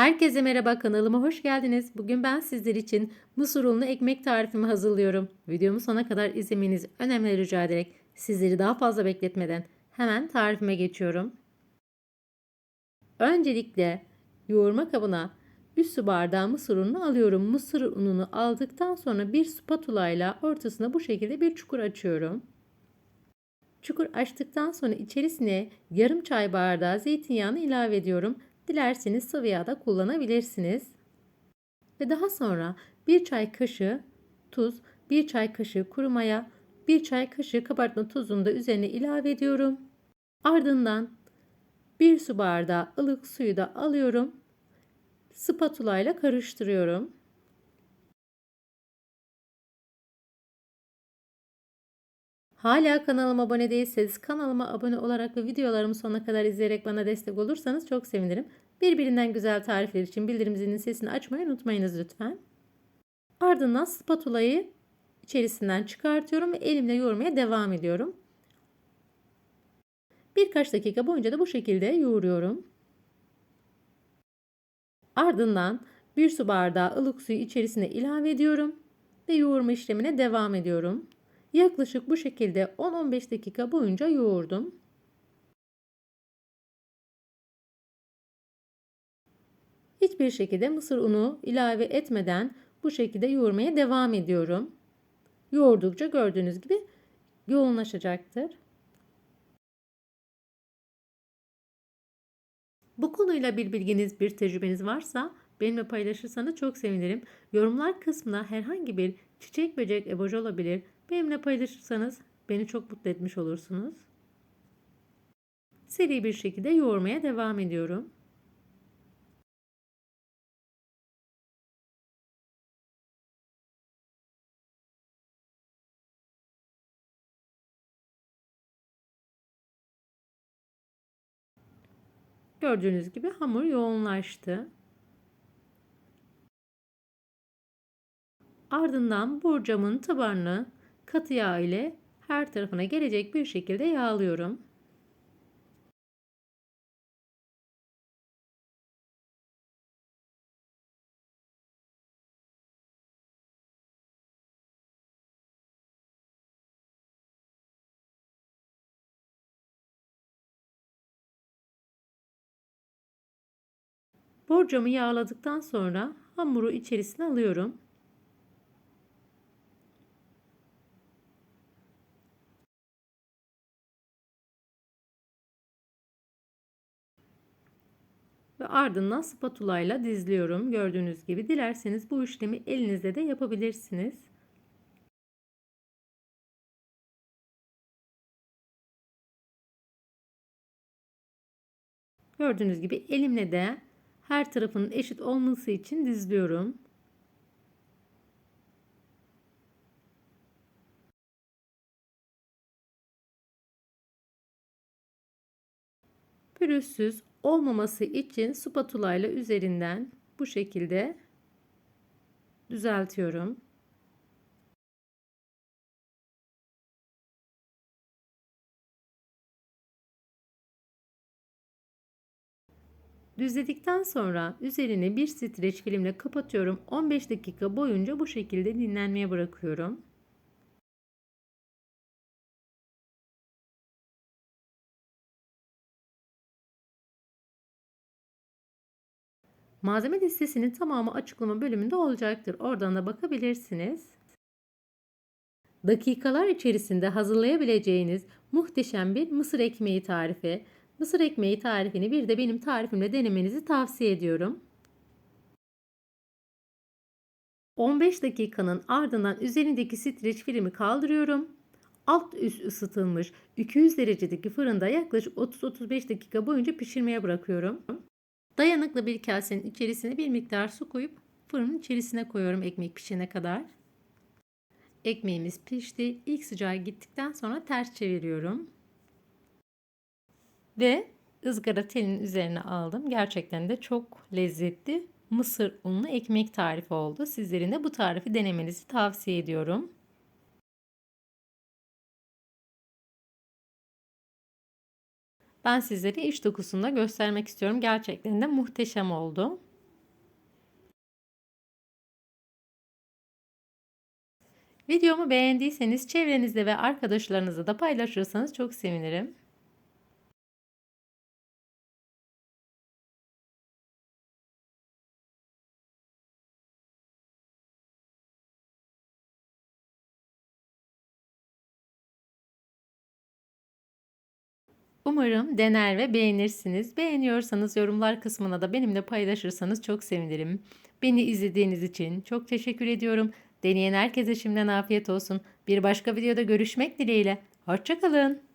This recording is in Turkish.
Herkese merhaba kanalıma hoş geldiniz. Bugün ben sizler için mısır unlu ekmek tarifimi hazırlıyorum. Videomu sona kadar izlemenizi önemli rica ederek sizleri daha fazla bekletmeden hemen tarifime geçiyorum. Öncelikle yoğurma kabına 3 su bardağı mısır ununu alıyorum. Mısır ununu aldıktan sonra bir spatula ile ortasına bu şekilde bir çukur açıyorum. Çukur açtıktan sonra içerisine yarım çay bardağı zeytinyağını ilave ediyorum. Dilerseniz sıvı yağ da kullanabilirsiniz. Ve daha sonra bir çay kaşığı tuz, bir çay kaşığı kuru maya, bir çay kaşığı kabartma tuzunu da üzerine ilave ediyorum. Ardından bir su bardağı ılık suyu da alıyorum. Spatula ile karıştırıyorum. Hala kanalıma abone değilseniz kanalıma abone olarak ve videolarımı sonuna kadar izleyerek bana destek olursanız çok sevinirim. Birbirinden güzel tarifler için bildirim zilinin sesini açmayı unutmayınız lütfen. Ardından spatulayı içerisinden çıkartıyorum ve elimle yoğurmaya devam ediyorum. Birkaç dakika boyunca da bu şekilde yoğuruyorum. Ardından bir su bardağı ılık suyu içerisine ilave ediyorum ve yoğurma işlemine devam ediyorum. Yaklaşık bu şekilde 10-15 dakika boyunca yoğurdum. Hiçbir şekilde mısır unu ilave etmeden bu şekilde yoğurmaya devam ediyorum. Yoğurdukça gördüğünüz gibi yoğunlaşacaktır. Bu konuyla bir bilginiz, bir tecrübeniz varsa benimle paylaşırsanız çok sevinirim. Yorumlar kısmına herhangi bir çiçek, böcek, emoji olabilir. Benimle paylaşırsanız beni çok mutlu etmiş olursunuz. Seri bir şekilde yoğurmaya devam ediyorum. Gördüğünüz gibi hamur yoğunlaştı. Ardından borcamın tabanını katı yağ ile her tarafına gelecek bir şekilde yağlıyorum. Borcamı yağladıktan sonra hamuru içerisine alıyorum. Ve ardından spatula ile dizliyorum. Gördüğünüz gibi dilerseniz bu işlemi elinizde de yapabilirsiniz. Gördüğünüz gibi elimle de her tarafının eşit olması için dizliyorum. Pürüzsüz olmaması için spatula ile üzerinden bu şekilde düzeltiyorum. Düzledikten sonra üzerine bir streç filmle kapatıyorum. 15 dakika boyunca bu şekilde dinlenmeye bırakıyorum. Malzeme listesinin tamamı açıklama bölümünde olacaktır. Oradan da bakabilirsiniz. Dakikalar içerisinde hazırlayabileceğiniz muhteşem bir mısır ekmeği tarifi. Mısır ekmeği tarifini bir de benim tarifimle denemenizi tavsiye ediyorum. 15 dakikanın ardından üzerindeki streç filmi kaldırıyorum. Alt üst ısıtılmış 200 derecedeki fırında yaklaşık 30-35 dakika boyunca pişirmeye bırakıyorum. Dayanıklı bir kasenin içerisine bir miktar su koyup fırının içerisine koyuyorum ekmek pişene kadar. Ekmeğimiz pişti. İlk sıcağı gittikten sonra ters çeviriyorum. Ve ızgara telinin üzerine aldım. Gerçekten de çok lezzetli mısır unlu ekmek tarifi oldu. Sizlerin de bu tarifi denemenizi tavsiye ediyorum. Ben sizlere iç dokusunda göstermek istiyorum. Gerçekten de muhteşem oldu. Videomu beğendiyseniz çevrenizde ve arkadaşlarınızla da paylaşırsanız çok sevinirim. Umarım dener ve beğenirsiniz. Beğeniyorsanız yorumlar kısmına da benimle paylaşırsanız çok sevinirim. Beni izlediğiniz için çok teşekkür ediyorum. Deneyen herkese şimdiden afiyet olsun. Bir başka videoda görüşmek dileğiyle. Hoşçakalın.